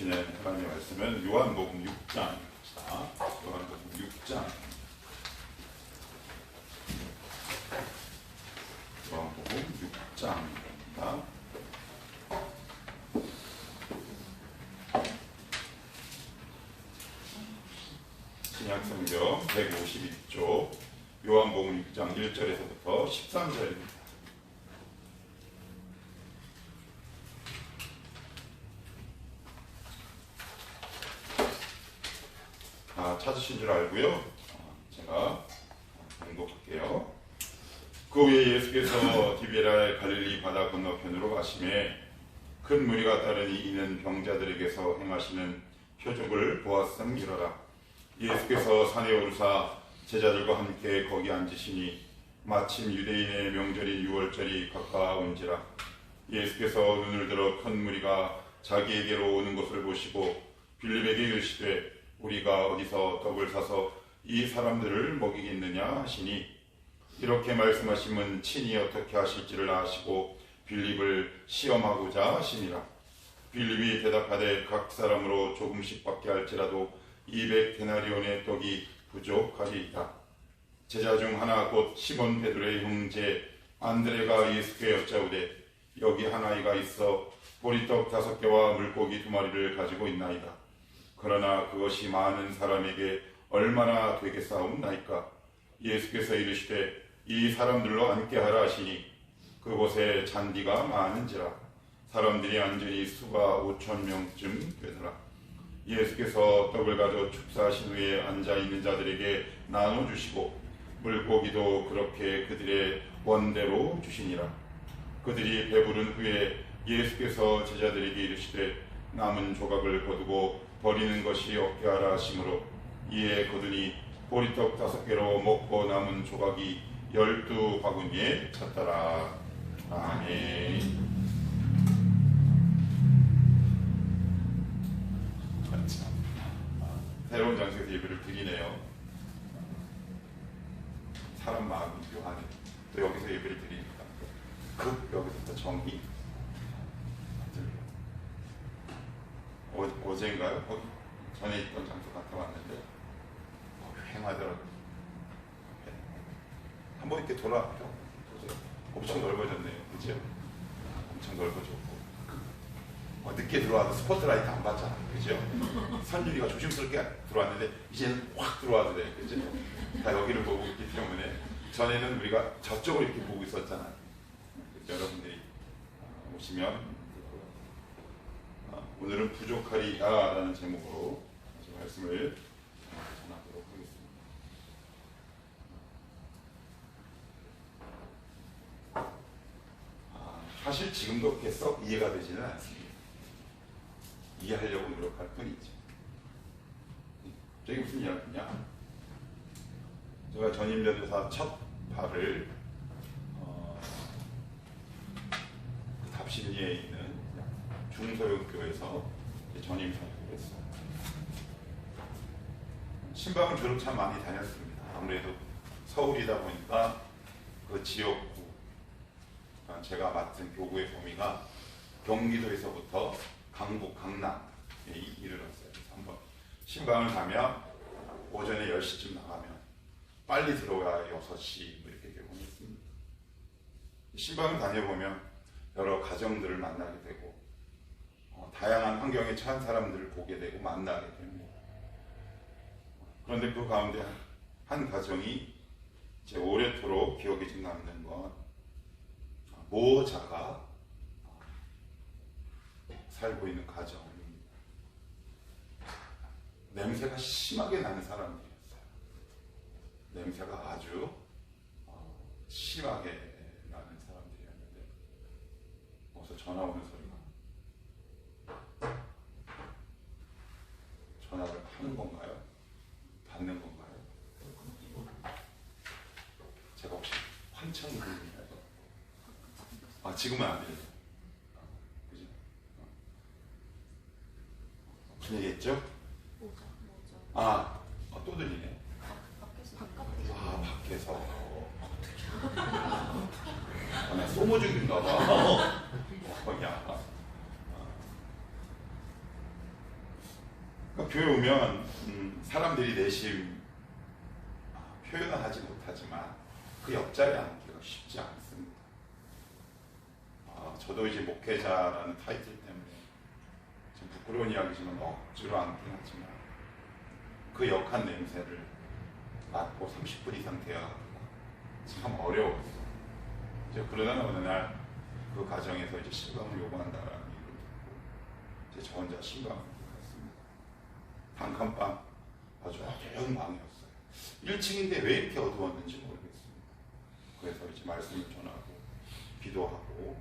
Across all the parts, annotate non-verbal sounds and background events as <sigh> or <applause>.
주시는 하나님의 말씀은 요한복음 6장 요한복음 6장 요한복음 6장입니다. 신약성경 152쪽 요한복음 6장 1절에서부터 13절입니다. 아, 찾으신 줄 알고요. 어, 제가 공독할게요. 그 후에 예수께서 디베라의 갈릴리 바다 건너편으로 가심에 큰 무리가 따르니 이는 병자들에게서 행하시는 표적을 보았음 이러라. 예수께서 산에 오르사 제자들과 함께 거기 앉으시니 마침 유대인의 명절인 유월절이 가까운지라 예수께서 눈을 들어 큰 무리가 자기에게로 오는 것을 보시고 빌립에게 이르시되 우리가 어디서 떡을 사서 이 사람들을 먹이겠느냐 하시니 이렇게 말씀하심은 친히 어떻게 하실지를 아시고 빌립을 시험하고자 하시니라 빌립이 대답하되 각 사람으로 조금씩 밖에 할지라도 200 데나리온의 떡이 부족하리이다 제자 중 하나 곧 시몬 베드로의 형제 안드레가 예수께 여짜오되 여기 한 아이가 있어 보리떡 다섯 개와 물고기 두 마리를 가지고 있나이다. 그러나 그것이 많은 사람에게 얼마나 되겠사옵나이까? 예수께서 이르시되 이 사람들로 앉게 하라 하시니 그곳에 잔디가 많은지라 사람들이 앉으니 수가 오천 명쯤 되더라. 예수께서 떡을 가져 축사하신 후에 앉아 있는 자들에게 나눠 주시고 물고기도 그렇게 그들의 원대로 주시니라. 그들이 배부른 후에 예수께서 제자들에게 이르시되 남은 조각을 거두고 버리는 것이 없게 하라 하심으로 이에 거두니 보리떡 다섯 개로 먹고 남은 조각이 열두 바구니에 찼더라. 아멘. 참, 아, 새로운 장소에서 예배를 드리네요. 사람 마음이 묘하네. 또 여기서 예배를 드리니까 그 여기서부터 정이 어, 어젠가요? 거기 전에 있던 장소 갔다 왔는데 어, 휑하더라고요. 한번 이렇게 돌아왔죠. 엄청 넓어졌네요. 그죠? 엄청 넓어졌고 어, 늦게 들어와도 스포트라이트 안 받잖아. 그죠? 선율이가 조심스럽게 들어왔는데 이제는 확 들어와도 돼. 그죠? 다 여기를 보고 있기 때문에 전에는 우리가 저쪽을 이렇게 보고 있었잖아요. 여러분들이 어, 오시면 어, 오늘은 부족하리라는 제목으로 말씀을 전하도록 하겠습니다. 아, 사실 지금도 그렇게 썩 이해가 되지는 않습니다. 이해하려고 노력할 뿐이지. 저게 무슨 이야기냐? 제가 전임전도사 첫 발을 어, 그 답심리에 중소형교에서 전임 사역을 했어요. 신방을 주로 참 많이 다녔습니다. 아무래도 서울이다 보니까 그 지역구 아, 제가 맡은 교구의 범위가 경기도에서부터 강북, 강남에 이- 이르렀어요. 한번 신방을 가면 오전에 10시쯤 나가면 빨리 들어와야 6시 뭐 이렇게 되곤 했습니다. 신방을 다녀보면 여러 가정들을 만나게 되고 어, 다양한 환경에 처한 사람들을 보게 되고 만나게 됩니다. 그런데 그 가운데 한 가정이 제 오래도록 기억에 좀 남는 건 모자가 살고 있는 가정입니다. 냄새가 심하게 나는 사람들이었어요. 냄새가 아주 어, 심하게 나는 사람들이었는데 어서 전화 오는 소리가 전화를 하는 건가요? 받는 건가요? 제가 혹시 환청 들리나요? 아 지금은 안 들려요. 아, 그죠? 어. 무슨 얘기했죠? 아, 어, 또 들리네. 아, 밖에서. 아, 나 소모중인가 봐. 어, 야. 그러니까 교회 오면 음, 사람들이 내심 아, 표현은 하지 못하지만 그 옆자리에 앉기가 쉽지 않습니다. 아, 저도 이제 목회자라는 타이틀 때문에 좀 부끄러운 이야기지만 억지로 앉긴 하지만 그 역한 냄새를 맡고 30분 이상 대화하기가 참 어려웠어요. 그러다가 어느 날그 가정에서 이제 신방을 요구한다라는 얘기를 듣고 이제 저 혼자 신방을. 단칸방 아주 어두운 방이었어요. 1층인데 왜 이렇게 어두웠는지 모르겠습니다. 그래서 이제 말씀을 전하고 기도하고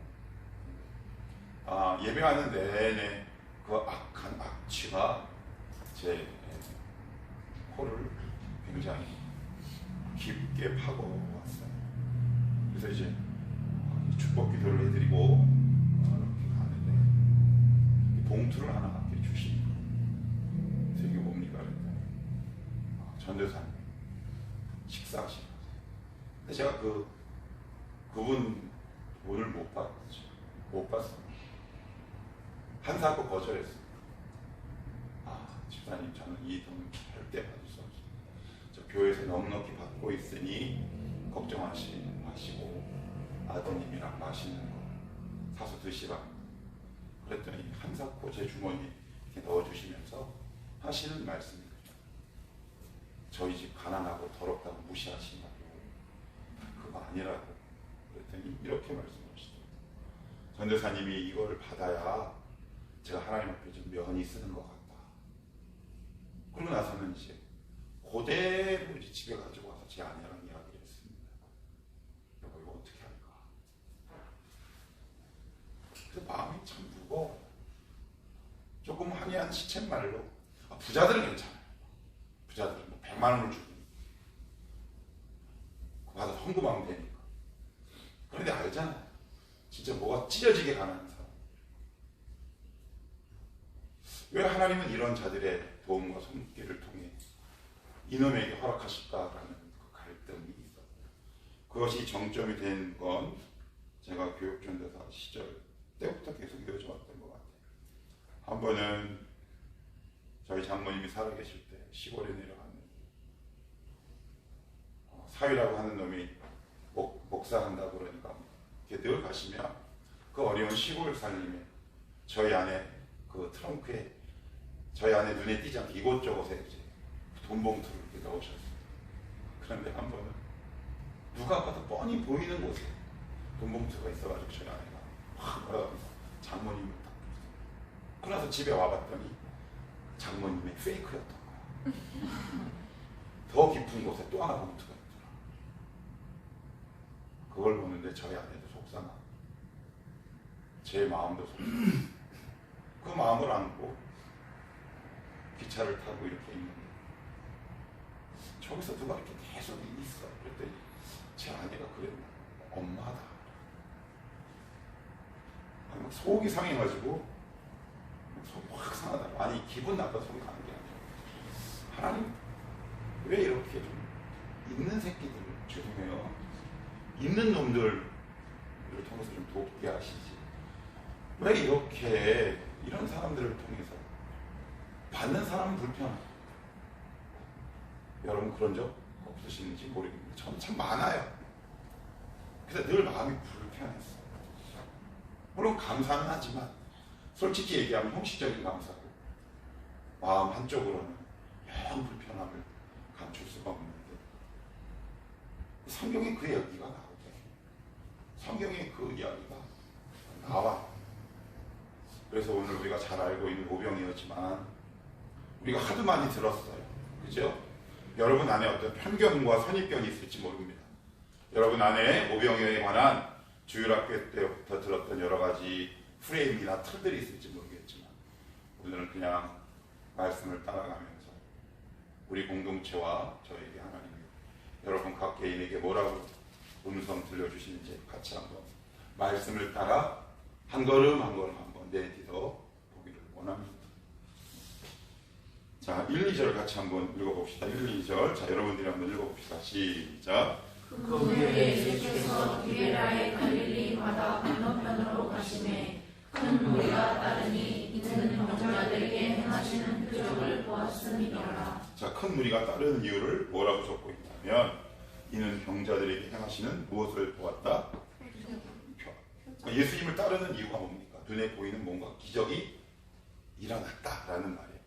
아, 예배하는 내내 그 악한 악취가 제 코를 굉장히 깊게 파고 왔어요. 그래서 이제 축복 기도를 해드리고 어, 이렇게 가는데 이 봉투를 하나 전도사님 식사하시는 거예요. 근데 제가 그 그분 돈을 못 받았죠. 못 받습니다. 한사코 거절했습니다. 아, 집사님 저는 이돈 절대 받을 수 없습니다. 저 교회에서 넉넉히 받고 있으니 걱정하시 마시고 아드님이랑 맛있는 거 사서 드시라. 그랬더니 한사코 제 주머니에 넣어주시면서 하시는 말씀이 저희 집 가난하고 더럽다고 무시하신다고 그거 아니라고 그랬더니 이렇게 말씀하시더라고요. 전도사님이 이걸 받아야 제가 하나님 앞에 좀 면이 쓰는 것 같다. 그러고 나서는 이제 그대로 이제 집에 가지고 와서 제 아내랑 이야기를 했습니다. 이거 어떻게 할까? 그래서 마음이 참 무거워. 조금 항의한 시쳇 말로 아, 부자들은 괜찮아요. 부자들은 뭐 100 만 원을 주고 받아 헌금하면 되니까. 그런데 알잖아요. 진짜 뭐가 찢어지게 가난한 사람. 왜 하나님은 이런 자들의 도움과 손길을 통해 이놈에게 허락하실까라는 그 갈등이 있었어요. 그것이 정점이 된 건 제가 교육전도사 시절 때부터 계속 이어져 왔던 것 같아요. 한 번은 저희 장모님이 살아계실 때 시골에 어, 사위라고 하는 놈이 목, 목사한다 그러니까 늘 가시면 그 어려운 시골 살림에 저희 안에 그 트렁크에 저희 안에 눈에 띄지 않게 이곳저곳에 이제 돈 봉투를 이렇게 넣으셨어요. 그런데 한 번은 누가 봐도 뻔히 보이는 곳에 돈 봉투가 있어가지고 저희 아내가 확 걸어가면서 장모님을 딱. 그러나서 집에 와봤더니 장모님의 페이크였던 거야. <laughs> 더 깊은 곳에 또 하나 봉투가. 그걸 보는데 저희 아내도 속상하고 제 마음도 속상하고 그 마음을 안고 기차를 타고 이렇게 있는데 저기서 누가 이렇게 계속 있어. 그랬더니 제 아내가 그랬나 엄마다. 막 속이 상해가지고 막 속이 확 상하다. 아니 기분 나빠 속이 가는 게 아니라 하나님 왜 이렇게 좀 있는 새끼들. 있는 놈들을 통해서 좀 돕게 하시지. 왜 이렇게 이런 사람들을 통해서 받는 사람은 불편하고 여러분 그런 적 없으신지 모르겠는데 저는 참 많아요. 그래서 늘 마음이 불편했어요. 물론 감사는 하지만 솔직히 얘기하면 형식적인 감사고 마음 한쪽으로는 영 불편함을 감출 수가 없는데 성경에 그 이야기가 나오대. 성경에 그 이야기가 나와. 그래서 오늘 우리가 잘 알고 있는 오병이었지만 우리가 하도 많이 들었어요. 그죠? 여러분 안에 어떤 편견과 선입견이 있을지 모릅니다. 여러분 안에 오병이어에 관한 주일학교 때부터 들었던 여러 가지 프레임이나 틀들이 있을지 모르겠지만 오늘은 그냥 말씀을 따라가면서 우리 공동체와 저에게 하나님이 여러분 각 개인에게 뭐라고 음성 들려주시는지 같이 한번 말씀을 따라 한 걸음 한 걸음 한번 내딛어 보기를 원합니다. 자, 1, 2절 같이 한번 읽어봅시다. 1, 2절. 자, 여러분들이 한번 읽어봅시다. 시작. 그 후에 예수께서 디베라의 갈릴리 바다 건너편으로 가심에 큰 무리가 따르니 이는 병자들에게 행하시는 표적을 보았더라. 자, 큰 무리가 따르는 이유를 뭐라고 적고 있냐면 이는 병자들에게 행하시는 무엇을 보았다? 예수님을 따르는 이유가 뭡니까? 눈에 보이는 뭔가 기적이 일어났다라는 말이에요.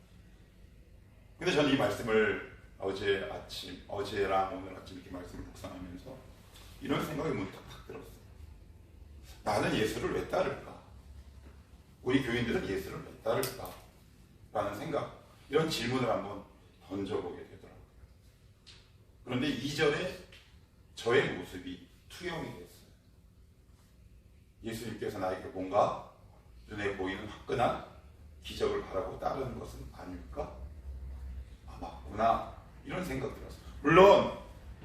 근데 저는 이 말씀을 어제 아침, 어제랑 오늘 아침 이렇게 말씀을 묵상하면서 이런 생각이 문득 탁 들었어요. 나는 예수를 왜 따를까? 우리 교인들은 예수를 왜 따를까? 라는 생각, 이런 질문을 한번 던져보게 되더라고요. 그런데 이전에 저의 모습이 투영이 됐어요. 예수님께서 나에게 뭔가 눈에 보이는 화끈한 기적을 바라고 따르는 것은 아닐까? 아, 맞구나. 이런 생각 들었어요. 물론,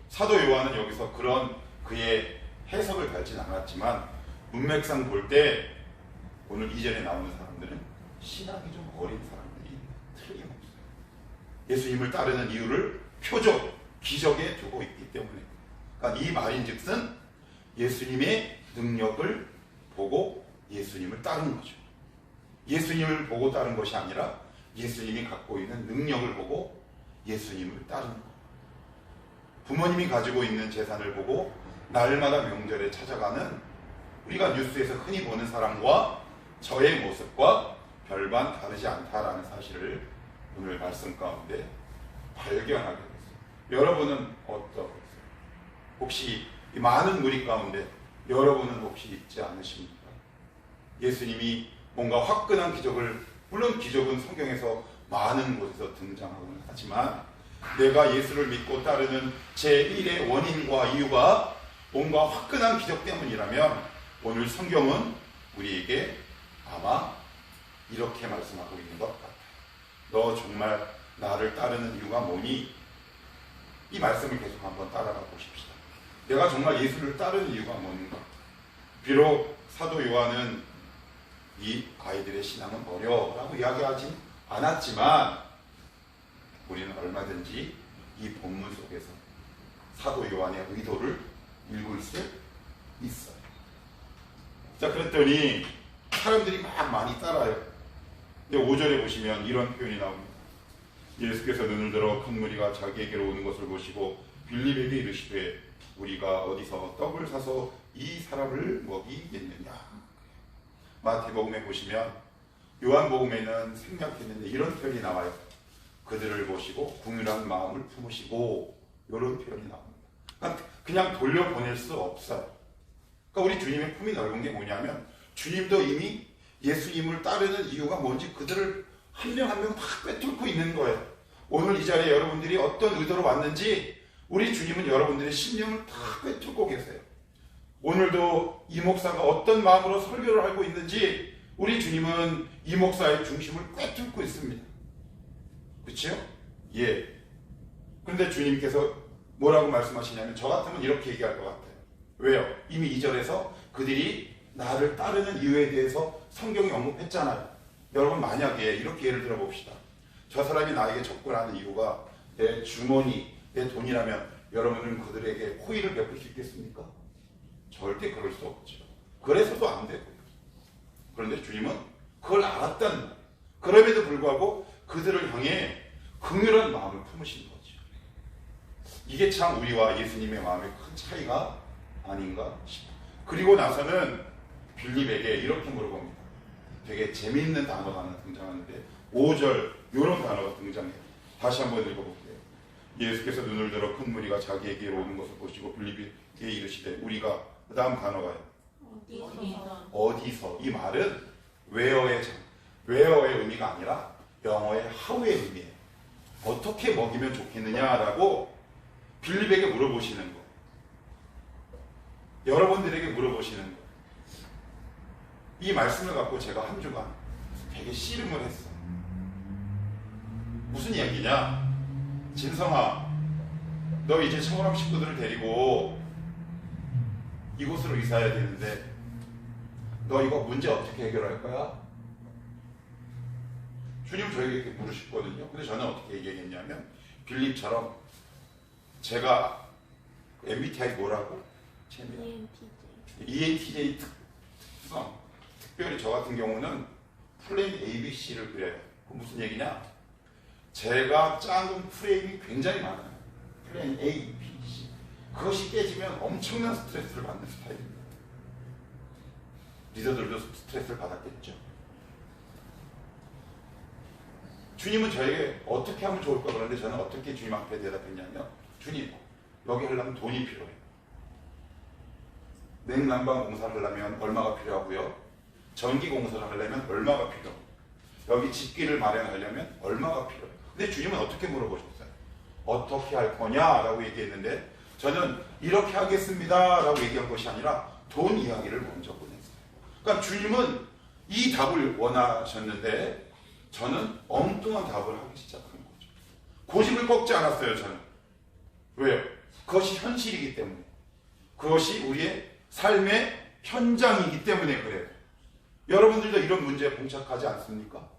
사도 요한은 여기서 그런 그의 해석을 달진 않았지만, 문맥상 볼 때, 오늘 이전에 나오는 사람들은 신학이 좀 어린 사람들이 틀림없어요. 예수님을 따르는 이유를 표적, 기적에 두고 있기 때문에. 그러니까 이 말인 즉슨 예수님의 능력을 보고 예수님을 따르는 거죠. 예수님을 보고 따른 것이 아니라 예수님이 갖고 있는 능력을 보고 예수님을 따르는 거예요. 부모님이 가지고 있는 재산을 보고 날마다 명절에 찾아가는 우리가 뉴스에서 흔히 보는 사람과 저의 모습과 별반 다르지 않다라는 사실을 오늘 말씀 가운데 발견하게 됐어요. 여러분은 어떠세요? 혹시 이 많은 무리 가운데 여러분은 혹시 있지 않으십니까? 예수님이 뭔가 화끈한 기적을 물론 기적은 성경에서 많은 곳에서 등장하고는 하지만 내가 예수를 믿고 따르는 제1의 원인과 이유가 뭔가 화끈한 기적 때문이라면 오늘 성경은 우리에게 아마 이렇게 말씀하고 있는 것 같아요. 너 정말 나를 따르는 이유가 뭐니? 이 말씀을 계속 한번 따라가 보십시다. 내가 정말 예수를 따르는 이유가 뭔가? 비록 사도 요한은 이 아이들의 신앙은 어려라고 이야기하지 않았지만 우리는 얼마든지 이 본문 속에서 사도 요한의 의도를 읽을 수 있어요. 자, 그랬더니 사람들이 막 많이 따라요. 근데 5절에 보시면 이런 표현이 나옵니다. 예수께서 눈을 들어 큰 무리가 자기에게로 오는 것을 보시고 빌립에게 이르시되 우리가 어디서 떡을 사서 이 사람을 먹이겠느냐. 마태복음에 보시면 요한복음에는 생략했는데 이런 표현이 나와요. 그들을 보시고 궁휼한 마음을 품으시고 이런 표현이 나옵니다. 그러니까 그냥 돌려보낼 수 없어요. 그러니까 우리 주님의 품이 넓은 게 뭐냐면 주님도 이미 예수님을 따르는 이유가 뭔지 그들을 한 명 한명다 꿰뚫고 있는 거예요. 오늘 이 자리에 여러분들이 어떤 의도로 왔는지 우리 주님은 여러분들의 심령을 다 꿰뚫고 계세요. 오늘도 이 목사가 어떤 마음으로 설교를 하고 있는지 우리 주님은 이 목사의 중심을 꿰뚫고 있습니다. 그렇죠? 예. 그런데 주님께서 뭐라고 말씀하시냐면 저 같으면 이렇게 얘기할 것 같아요. 왜요? 이미 이절에서 그들이 나를 따르는 이유에 대해서 성경이 언급했잖아요. 여러분 만약에 이렇게 예를 들어 봅시다. 저 사람이 나에게 접근하는 이유가 내 주머니, 내 돈이라면 여러분은 그들에게 호의를 베풀 수 있겠습니까? 절대 그럴 수 없죠. 그래서도 안 되고요. 그런데 주님은 그걸 알았다는 말이에요. 그럼에도 불구하고 그들을 향해 긍휼한 마음을 품으신 거죠. 이게 참 우리와 예수님의 마음의 큰 차이가 아닌가 싶어요. 그리고 나서는 빌립에게 이렇게 물어봅니다. 되게 재미있는 단어가 하나 등장하는데 5절 이런 단어가 등장해요. 다시 한번 읽어볼게요. 예수께서 눈을 들어 큰 무리가 자기에게로 오는 것을 보시고 빌립에게 이르시되 우리가 그 다음 단어가요. 어디서 어디서 이 말은 웨어의 장, 웨어의 의미가 아니라 영어의 how의 의미예요. 어떻게 먹이면 좋겠느냐라고 빌립에게 물어보시는 거. 여러분들에게 물어보시는 거. 이 말씀을 갖고 제가 한 주간 되게 씨름을 했어. 무슨 얘기냐? 진성아, 너 이제 청원학 식구들을 데리고 이곳으로 이사해야 되는데 너 이거 문제 어떻게 해결할 거야? 주님 저에게 이렇게 물으셨거든요. 근데 저는 어떻게 얘기했냐면 빌립처럼 제가 MBTI 뭐라고? 재미야. ENTJ 특, 특성. 특별히 저 같은 경우는 플랜 ABC를 그려요. 그 무슨 얘기냐? 제가 짜는 프레임이 굉장히 많아요. 플랜 A, B, C. 그것이 깨지면 엄청난 스트레스를 받는 스타일입니다. 리더들도 스트레스를 받았겠죠. 주님은 저에게 어떻게 하면 좋을까 그러는데 저는 어떻게 주님 앞에 대답했냐면 주님 여기 하려면 돈이 필요해요. 냉난방 공사를 하려면 얼마가 필요하고요. 전기 공사를 하려면 얼마가 필요하고 여기 집기를 마련하려면 얼마가 필요해요. 근데 주님은 어떻게 물어보셨어요? 어떻게 할 거냐라고 얘기했는데 저는 이렇게 하겠습니다라고 얘기한 것이 아니라 돈 이야기를 먼저 보냈어요. 그러니까 주님은 이 답을 원하셨는데 저는 엉뚱한 답을 하기 시작한 거죠. 고집을 꺾지 않았어요, 저는. 왜요? 그것이 현실이기 때문에. 그것이 우리의 삶의 현장이기 때문에 그래요. 여러분들도 이런 문제에 봉착하지 않습니까?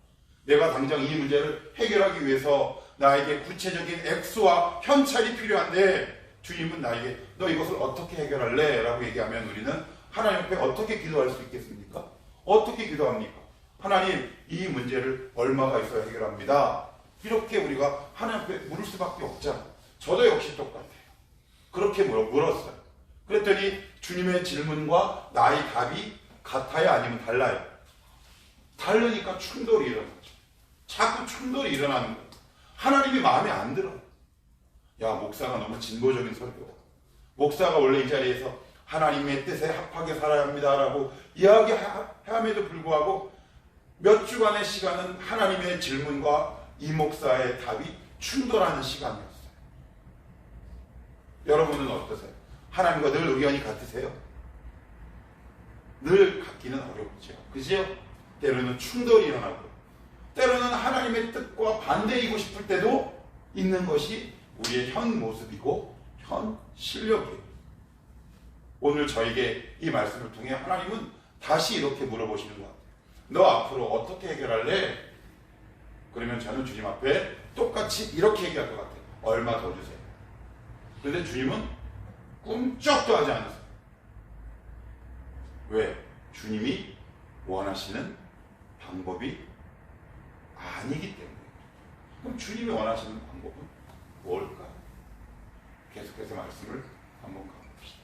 내가 당장 이 문제를 해결하기 위해서 나에게 구체적인 액수와 현찰이 필요한데 주님은 나에게 너 이것을 어떻게 해결할래? 라고 얘기하면 우리는 하나님 앞에 어떻게 기도할 수 있겠습니까? 어떻게 기도합니까? 하나님 이 문제를 얼마가 있어야 해결합니다. 이렇게 우리가 하나님 앞에 물을 수밖에 없잖아. 저도 역시 똑같아요. 그렇게 물었어요. 그랬더니 주님의 질문과 나의 답이 같아요? 아니면 달라요? 다르니까 충돌이 일어나죠. 자꾸 충돌이 일어나는 거예요. 하나님이 마음에 안 들어요. 야, 목사가 너무 진보적인 설교다. 목사가 원래 이 자리에서 하나님의 뜻에 합하게 살아야 합니다라고 이야기함에도 불구하고 몇 주간의 시간은 하나님의 질문과 이 목사의 답이 충돌하는 시간이었어요. 여러분은 어떠세요? 하나님과 늘 의견이 같으세요? 늘 같기는 어렵죠. 그죠? 때로는 충돌이 일어나고, 때로는 하나님의 뜻과 반대이고 싶을 때도 있는 것이 우리의 현 모습이고 현 실력이에요. 오늘 저에게 이 말씀을 통해 하나님은 다시 이렇게 물어보시는 것 같아요. 너 앞으로 어떻게 해결할래? 그러면 저는 주님 앞에 똑같이 이렇게 얘기할 것 같아요. 얼마 더 주세요. 그런데 주님은 꿈쩍도 하지 않으세요. 왜? 주님이 원하시는 방법이 아니기 때문에. 그럼 주님이 원하시는 방법은 뭘까요? 계속해서 말씀을 한번 가봅시다.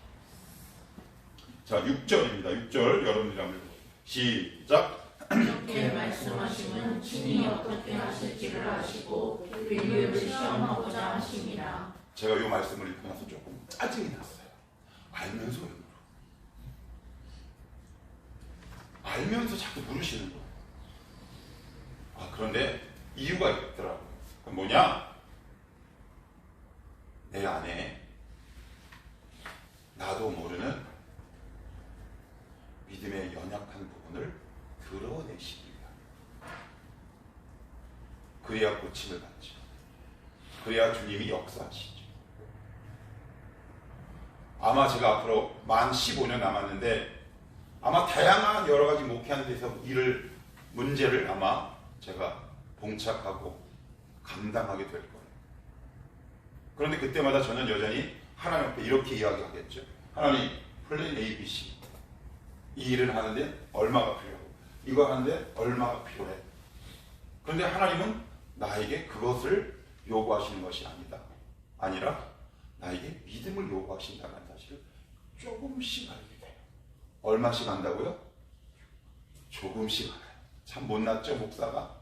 자, 6절입니다. 6절 여러분들이 한번 읽어보세요. 시작. 이렇게 말씀하시면 친히 어떻게 하실지를 아시고 빌립을 시험하고자 하심이라 제가 이 말씀을 읽고 나서 조금 짜증이 났어요. 알면서요. 알면서 자꾸 물으시는 거예요. 아, 그런데 이유가 있더라고요. 그건 뭐냐? 내 안에 나도 모르는 믿음의 연약한 부분을 드러내시기 위함. 그래야 고침을 받죠. 그래야 주님이 역사하시죠. 아마 제가 앞으로 만 15년 남았는데 아마 다양한 여러 가지 목회하는 데서 일을 문제를 아마 제가 봉착하고 감당하게 될 거예요. 그런데 그때마다 저는 여전히 하나님 앞에 이렇게 이야기하겠죠. 하나님 플랜 A, B, C 이 일을 하는데 얼마가 필요하고 이거 하는데 얼마가 필요해. 그런데 하나님은 나에게 그것을 요구하시는 것이 아니다. 아니라 나에게 믿음을 요구하신다는 사실을 조금씩 알게 돼요. 얼마씩 안다고요? 조금씩. 참 못났죠, 목사가?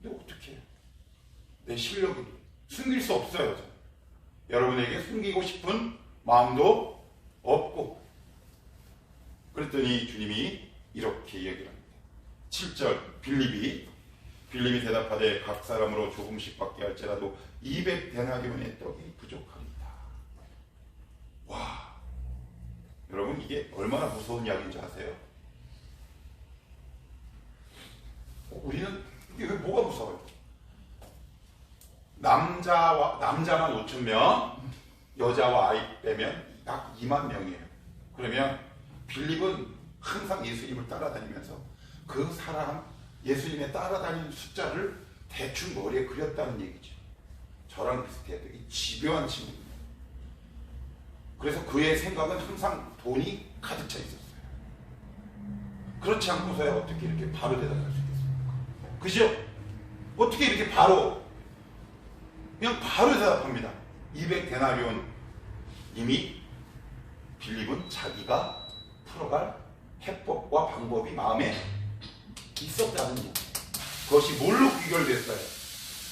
근데 어떻게? 내 실력이 숨길 수 없어요. 여러분에게 숨기고 싶은 마음도 없고. 그랬더니 주님이 이렇게 얘기를 합니다. 7절 빌립이 빌립이 대답하되 각 사람으로 조금씩 받게 할지라도 200데나리온의 떡이 부족합니다. 와, 여러분 이게 얼마나 무서운 이야기인지 아세요? 어, 우리는 이게 왜 뭐가 무서워요? 남자와 남자만 5천 명, 여자와 아이 빼면 약 2만 명이에요. 그러면 빌립은 항상 예수님을 따라다니면서 그 사람 예수님의 따라다니는 숫자를 대충 머리에 그렸다는 얘기죠. 저랑 비슷해요. 집요한 친구입니다. 그래서 그의 생각은 항상 돈이 가득 차 있었어요. 그렇지 않고서야 어떻게 이렇게 바로 대답할 수 있겠습니까? 그죠? 어떻게 이렇게 바로 그냥 바로 대답합니다. 200데나리온 이미 빌립은 자기가 풀어갈 해법과 방법이 마음에 있었다는 얘기. 그것이 뭘로 귀결됐어요?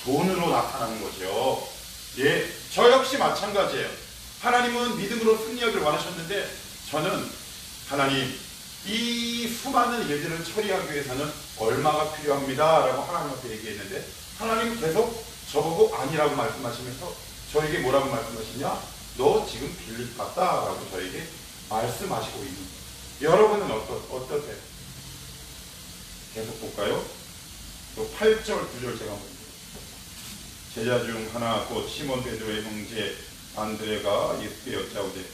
돈으로 나타나는 거죠. 예, 저 역시 마찬가지예요. 하나님은 믿음으로 승리하기를 원하셨는데 저는 하나님 이 수많은 일들을 처리하기 위해서는 얼마가 필요합니다. 라고 하나님 앞에 얘기했는데 하나님 계속 저보고 아니라고 말씀하시면서 저에게 뭐라고 말씀하시냐? 너 지금 빌립 같다. 라고 저에게 말씀하시고 있는. 여러분은 어떠, 어떠세요? 계속 볼까요? 또 8절, 9절 제가 먼저 제자 중 하나 곧 시몬 베드로의 형제 안드레가 예수께 여짜오되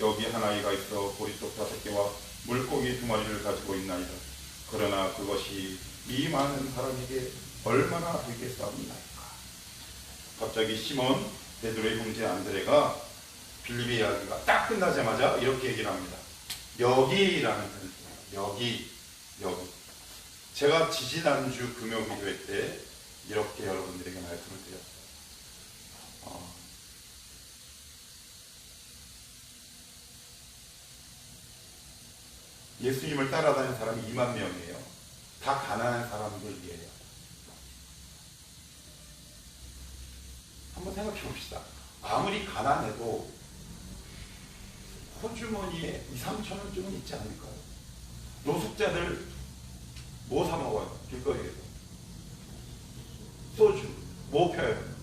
여기 한 아이가 있어 보리떡 다섯 개와 물고기 두 마리를 가지고 있나이다. 그러나 그것이 이 많은 사람에게 얼마나 되겠사옵나이까. 갑자기 시몬 베드로의 형제 안드레가 빌립의 이야기가 딱 끝나자마자 이렇게 얘기를 합니다. 여기라는 단어예요. 여기, 여기. 제가 지지난주 금요 기도회 때 이렇게 여러분들에게 말씀을 드렸어요. 어, 예수님을 따라다니는 사람이 2만 명이에요. 다 가난한 사람들이에요. 한번 생각해 봅시다. 아무리 가난해도 호주머니에 2, 3천 원쯤은 있지 않을까요? 노숙자들 뭐 사 먹어요? 길거리에서. 소주, 뭐 펴요?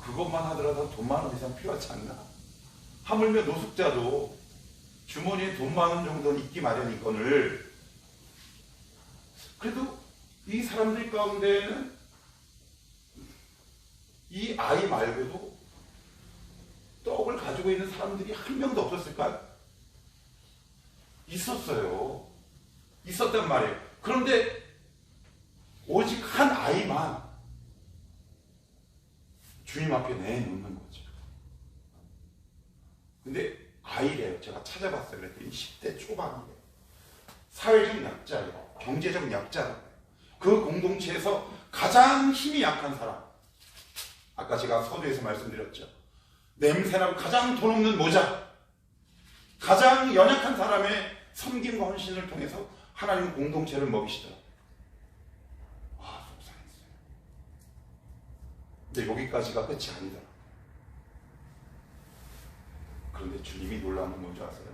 그것만 하더라도 돈만 원 이상 필요하지 않나? 하물며 노숙자도 주머니에 돈만 원 정도는 있기 마련이거늘 그래도 이 사람들 가운데에는 이 아이 말고도 떡을 가지고 있는 사람들이 한 명도 없었을까요? 있었어요. 있었단 말이에요. 그런데 오직 한 아이만 주님 앞에 내놓는 거죠. 근데 아이래요. 제가 찾아봤어요. 그랬더니 10대 초반이에요. 사회적 약자예요. 경제적 약자라고요. 그 공동체에서 가장 힘이 약한 사람. 아까 제가 서두에서 말씀드렸죠. 냄새나고 가장 돈 없는 모자. 가장 연약한 사람의 섬김과 헌신을 통해서 하나님 공동체를 먹이시더라고요. 와, 속상했어요. 근데 여기까지가 끝이 아니더라고요. 그런데 주님이 놀라운 건 뭔지 아세요?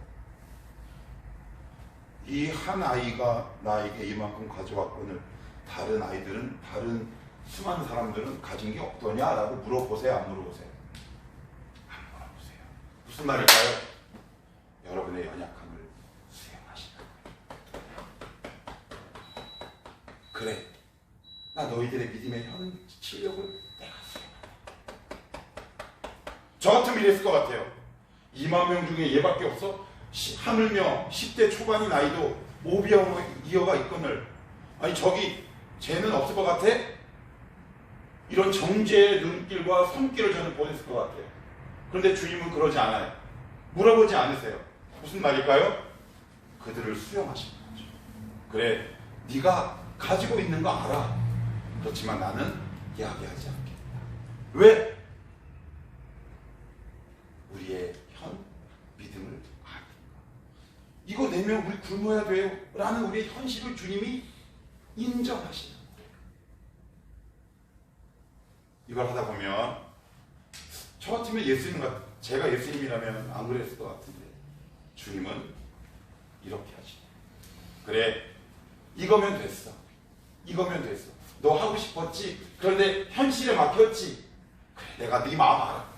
이 한 아이가 나에게 이만큼 가져왔거늘 다른 아이들은 다른 수많은 사람들은 가진 게 없더냐라고 물어보세요 안 물어보세요? 안 물어보세요. 무슨 말일까요? 여러분의 연약함을 수용하시라. 그래. 나 너희들의 믿음의 현 실력을 내가 수용한다. 저 같으면 이랬을 것 같아요. 2만 명 중에 얘밖에 없어? 시- 하물며 10대 초반인 아이도 오비어 이어가 있거늘 아니 저기 쟤는 없을 것 같아? 이런 정죄의 눈길과 손길을 저는 보냈을 것 같아요. 그런데 주님은 그러지 않아요. 물어보지 않으세요. 무슨 말일까요? 그들을 수용하시는 거죠. 그래, 네가 가지고 있는 거 알아. 그렇지만 나는 이야기하지 않겠다. 왜? 우리의 현 믿음을 아니까. 이거 내면 우리 굶어야 돼요. 라는 우리의 현실을 주님이 인정하시는 거예요. 이걸 하다 보면 저 같으면 예수님 같 제가 예수님이라면 안 그랬을 것 같은데 주님은 이렇게 하시네. 그래 이거면 됐어. 이거면 됐어. 너 하고 싶었지. 그런데 현실에 막혔지. 그래 내가 네 마음 알아.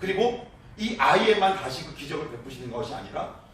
그리고 이 아이에만 다시 그 기적을 베푸시는 것이 아니라